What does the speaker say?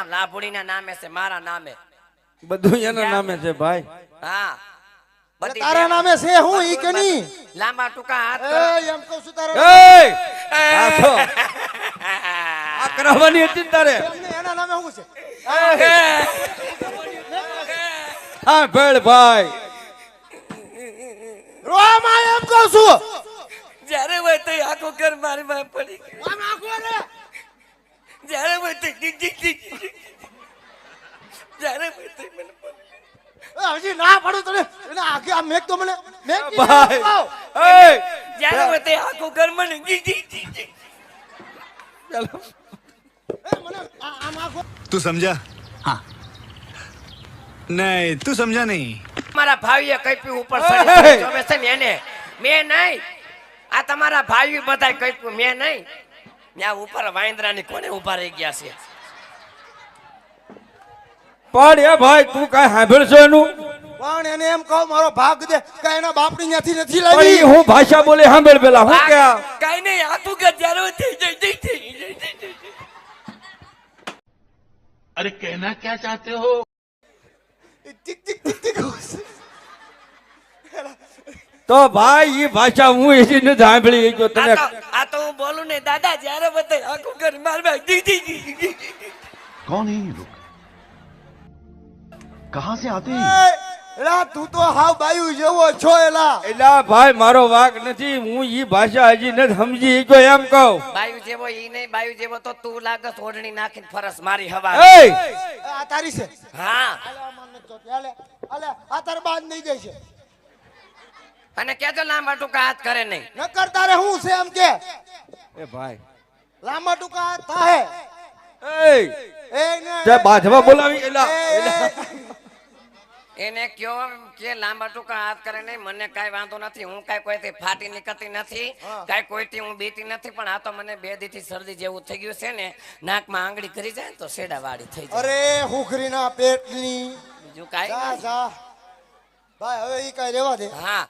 નામ લાભુડીના નામે છે મારા નામે. બધું એના નામે છે ભાઈ. હા. બધી તારા નામે છે હું ઈ કે નહીં? લાંબા ટૂંકા હાથ એ એમ કહું છું તારા એ! આ આ કરાવવાની હતી તારે? એના નામે શું છે? હા ભેળ ભાઈ. રોમાં એમ કહું છું. જ્યારે હોય તો આખો ઘર મારી માં પડી ગયું. જ્યારે જ્યારે હજી ના પાડું તને. એને આખી આ મેક તો મને મેક ભાઈ. એ જ્યારે આખો ઘર મને ચાલો. મને આમ આખો તું સમજા? નહીં તું સમજા નહીં. મારા ભાઈએ કઈપી ઉપર ચડી ને એને? મેં નહીં. આ તમારા ભાઈ બધા કઈપ્યું મેં નહીં. ત્યાં ઉપર વાંદરાની કોને ઊભા રહી ગયા છે? પણ એ ભાઈ તું કઈ સાંભળશો એનું? પણ એને એમ કહો મારો ભાગ દે કે એના બાપની ત્યાંથી નથી લાવી. હું ભાષા બોલે સાંભળ પેલા હું કે કઈ નહીં આ તું કે જ્યારે થઈ જઈ જઈ અરે કહેના ક્યાં ચાહતે હો? તો ભાઈ એ ભાષા હું એથી સાંભળી ગયો તને આ તો હું બોલું ને દાદા જ્યારે હોય તો આખું ઘર મારવા જી જી જી જી જી. कौन है ये लोग कहाँ से आते हैं એ, એલા તું તો હાવ બાયુ જેવો છો એલા એલા ભાઈ મારો વાક નથી હું ઈ ભાષા હજી નથી સમજી ગયો એમ કહું બાયુ જેવો ઈ નહીં બાયુ જેવો તો તું લાગસ ઓઢણી નાખીને ફરસ મારી હવા એ એ, આ તારી છે હા હાલે, આ મને તો હાલે, હાલે, આ તારે બાદ નહીં ગઈ છે અને કેજો લાંબા ટૂંકા હાથ કરે નહીં નકર તારે શું છે એમ કે એ ભાઈ. લાંબા ટૂંકા તાહે એ બોલાવી એલા એને કયો કે લાંબા ટૂંકા હાથ કરે નહીં મને કાંઈ વાંધો નથી હું કાંઈ કોઈથી ફાટી નીકળતી નથી કાંઈ કોઈથી હું બીતી નથી પણ આ તો મને બે દીથી શરદી જેવું થઈ ગયું છે ને નાકમાં આંગળી કરી જાય ને તો શેડા વાળી થઈ જાય. અરે હુખરીના પેટની. બીજું કાંઈ. ભાઈ હવે ઈ કાંઈ રેવા દે. હા.